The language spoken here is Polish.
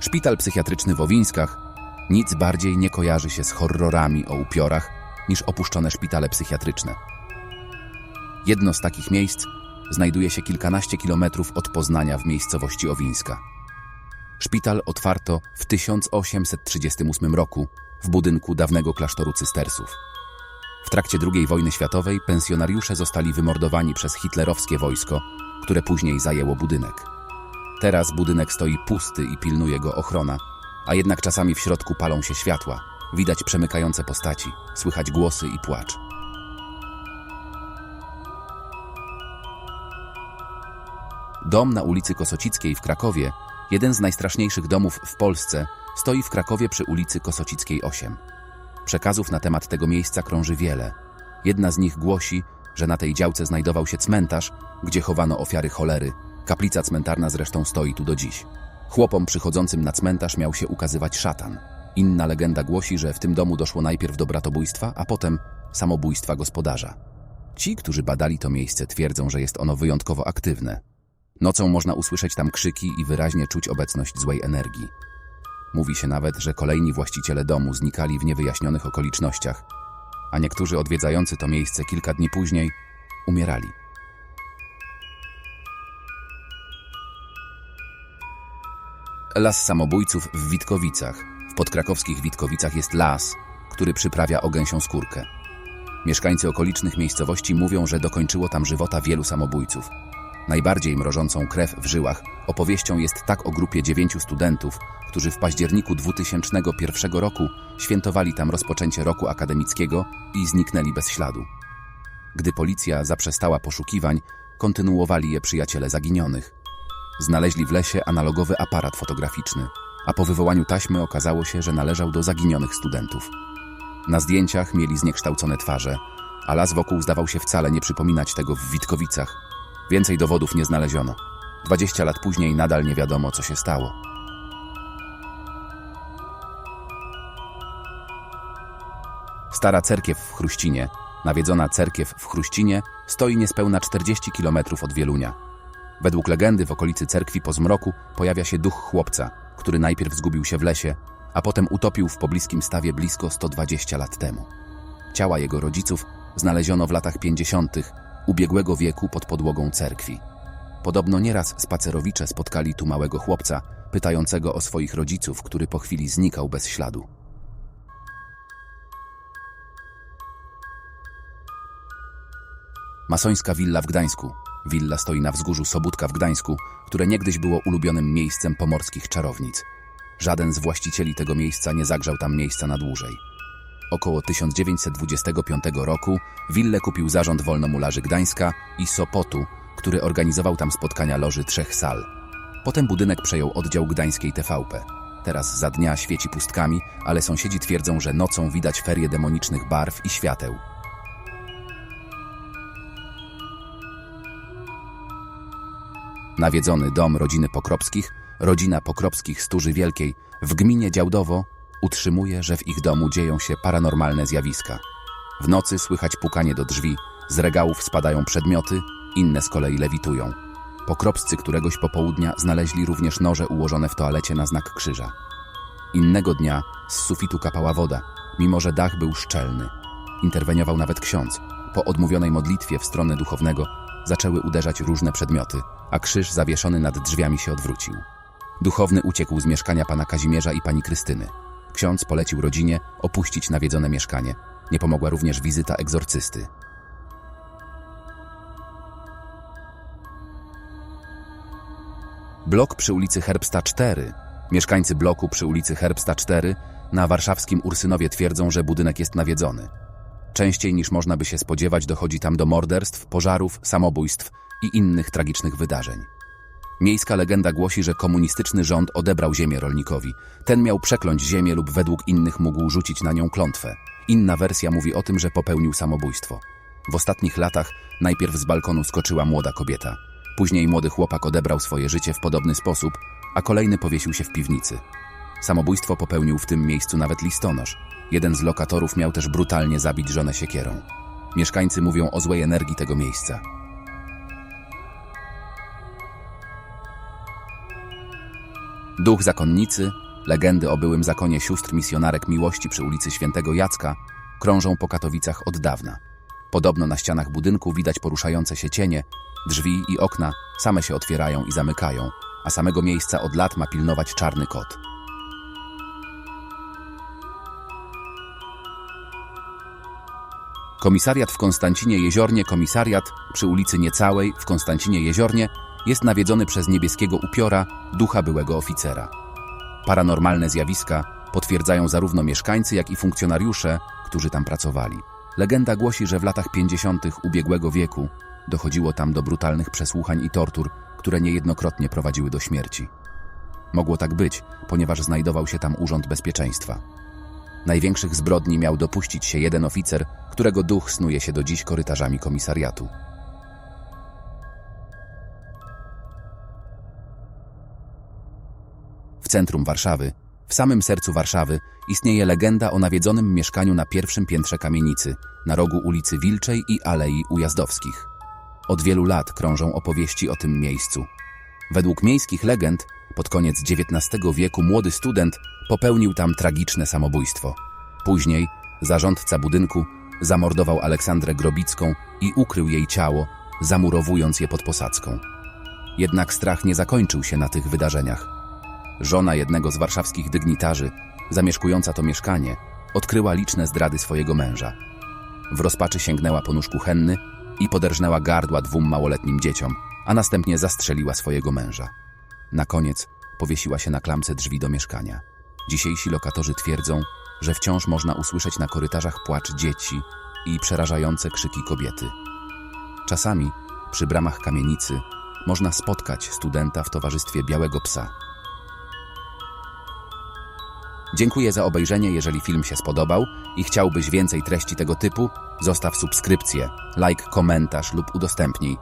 Szpital psychiatryczny w Owińskach nic bardziej nie kojarzy się z horrorami o upiorach niż opuszczone szpitale psychiatryczne. Jedno z takich miejsc znajduje się kilkanaście kilometrów od Poznania w miejscowości Owińska. Szpital otwarto w 1838 roku w budynku dawnego klasztoru cystersów. W trakcie II wojny światowej pensjonariusze zostali wymordowani przez hitlerowskie wojsko, które później zajęło budynek. Teraz budynek stoi pusty i pilnuje go ochrona, a jednak czasami w środku palą się światła, widać przemykające postaci, słychać głosy i płacz. Dom na ulicy Kosocickiej w Krakowie, jeden z najstraszniejszych domów w Polsce, stoi w Krakowie przy ulicy Kosocickiej 8. Przekazów na temat tego miejsca krąży wiele. Jedna z nich głosi, że na tej działce znajdował się cmentarz, gdzie chowano ofiary cholery. Kaplica cmentarna zresztą stoi tu do dziś. Chłopom przychodzącym na cmentarz miał się ukazywać szatan. Inna legenda głosi, że w tym domu doszło najpierw do bratobójstwa, a potem samobójstwa gospodarza. Ci, którzy badali to miejsce, twierdzą, że jest ono wyjątkowo aktywne. Nocą można usłyszeć tam krzyki i wyraźnie czuć obecność złej energii. Mówi się nawet, że kolejni właściciele domu znikali w niewyjaśnionych okolicznościach, a niektórzy odwiedzający to miejsce kilka dni później umierali. Las samobójców w Witkowicach. W podkrakowskich Witkowicach jest las, który przyprawia o gęsią skórkę. Mieszkańcy okolicznych miejscowości mówią, że dokończyło tam żywota wielu samobójców. Najbardziej mrożącą krew w żyłach opowieścią jest tak o grupie dziewięciu studentów, którzy w październiku 2001 roku świętowali tam rozpoczęcie roku akademickiego i zniknęli bez śladu. Gdy policja zaprzestała poszukiwań, kontynuowali je przyjaciele zaginionych. Znaleźli w lesie analogowy aparat fotograficzny, a po wywołaniu taśmy okazało się, że należał do zaginionych studentów. Na zdjęciach mieli zniekształcone twarze, a las wokół zdawał się wcale nie przypominać tego w Witkowicach. Więcej dowodów nie znaleziono. 20 lat później nadal nie wiadomo, co się stało. Stara cerkiew w Chruścinie, nawiedzona cerkiew w Chruścinie, stoi niespełna 40 km od Wielunia. Według legendy w okolicy cerkwi po zmroku pojawia się duch chłopca, który najpierw zgubił się w lesie, a potem utopił w pobliskim stawie blisko 120 lat temu. Ciała jego rodziców znaleziono w latach 50. ubiegłego wieku pod podłogą cerkwi. Podobno nieraz spacerowicze spotkali tu małego chłopca, pytającego o swoich rodziców, który po chwili znikał bez śladu. Masońska willa w Gdańsku. Willa stoi na wzgórzu Sobótka w Gdańsku, które niegdyś było ulubionym miejscem pomorskich czarownic. Żaden z właścicieli tego miejsca nie zagrzał tam miejsca na dłużej. Około 1925 roku willę kupił zarząd Wolnomularzy Gdańska i Sopotu, który organizował tam spotkania loży trzech sal. Potem budynek przejął oddział gdańskiej TVP. Teraz za dnia świeci pustkami, ale sąsiedzi twierdzą, że nocą widać ferie demonicznych barw i świateł. Nawiedzony dom rodziny Pokropskich, rodzina Pokropskich Stuży Wielkiej w gminie Działdowo utrzymuje, że w ich domu dzieją się paranormalne zjawiska. W nocy słychać pukanie do drzwi, z regałów spadają przedmioty, inne z kolei lewitują. Pokropscy któregoś popołudnia znaleźli również noże ułożone w toalecie na znak krzyża. Innego dnia z sufitu kapała woda, mimo że dach był szczelny. Interweniował nawet ksiądz. Po odmówionej modlitwie w stronę duchownego zaczęły uderzać różne przedmioty, a krzyż zawieszony nad drzwiami się odwrócił. Duchowny uciekł z mieszkania pana Kazimierza i pani Krystyny. Ksiądz polecił rodzinie opuścić nawiedzone mieszkanie. Nie pomogła również wizyta egzorcysty. Blok przy ulicy Herbsta 4. Mieszkańcy bloku przy ulicy Herbsta 4 na warszawskim Ursynowie twierdzą, że budynek jest nawiedzony. Częściej niż można by się spodziewać dochodzi tam do morderstw, pożarów, samobójstw i innych tragicznych wydarzeń. Miejska legenda głosi, że komunistyczny rząd odebrał ziemię rolnikowi. Ten miał przekląć ziemię lub według innych mógł rzucić na nią klątwę. Inna wersja mówi o tym, że popełnił samobójstwo. W ostatnich latach najpierw z balkonu skoczyła młoda kobieta. Później młody chłopak odebrał swoje życie w podobny sposób, a kolejny powiesił się w piwnicy. Samobójstwo popełnił w tym miejscu nawet listonosz. Jeden z lokatorów miał też brutalnie zabić żonę siekierą. Mieszkańcy mówią o złej energii tego miejsca. Duch zakonnicy, legendy o byłym zakonie sióstr misjonarek miłości przy ulicy Świętego Jacka krążą po Katowicach od dawna. Podobno na ścianach budynku widać poruszające się cienie, drzwi i okna same się otwierają i zamykają, a samego miejsca od lat ma pilnować czarny kot. Komisariat w Konstancinie Jeziornie, komisariat przy ulicy Niecałej w Konstancinie Jeziornie jest nawiedzony przez niebieskiego upiora, ducha byłego oficera. Paranormalne zjawiska potwierdzają zarówno mieszkańcy, jak i funkcjonariusze, którzy tam pracowali. Legenda głosi, że w latach 50. ubiegłego wieku dochodziło tam do brutalnych przesłuchań i tortur, które niejednokrotnie prowadziły do śmierci. Mogło tak być, ponieważ znajdował się tam Urząd Bezpieczeństwa. Największych zbrodni miał dopuścić się jeden oficer, którego duch snuje się do dziś korytarzami komisariatu. Centrum Warszawy, w samym sercu Warszawy, istnieje legenda o nawiedzonym mieszkaniu na pierwszym piętrze kamienicy, na rogu ulicy Wilczej i Alei Ujazdowskich. Od wielu lat krążą opowieści o tym miejscu. Według miejskich legend, pod koniec XIX wieku młody student popełnił tam tragiczne samobójstwo. Później zarządca budynku zamordował Aleksandrę Grobicką i ukrył jej ciało, zamurowując je pod posadzką. Jednak strach nie zakończył się na tych wydarzeniach. Żona jednego z warszawskich dygnitarzy, zamieszkująca to mieszkanie, odkryła liczne zdrady swojego męża. W rozpaczy sięgnęła po nóż kuchenny i poderżnęła gardła dwóm małoletnim dzieciom, a następnie zastrzeliła swojego męża. Na koniec powiesiła się na klamce drzwi do mieszkania. Dzisiejsi lokatorzy twierdzą, że wciąż można usłyszeć na korytarzach płacz dzieci i przerażające krzyki kobiety. Czasami przy bramach kamienicy można spotkać studenta w towarzystwie białego psa. Dziękuję za obejrzenie. Jeżeli film się spodobał i chciałbyś więcej treści tego typu, zostaw subskrypcję, like, komentarz lub udostępnij.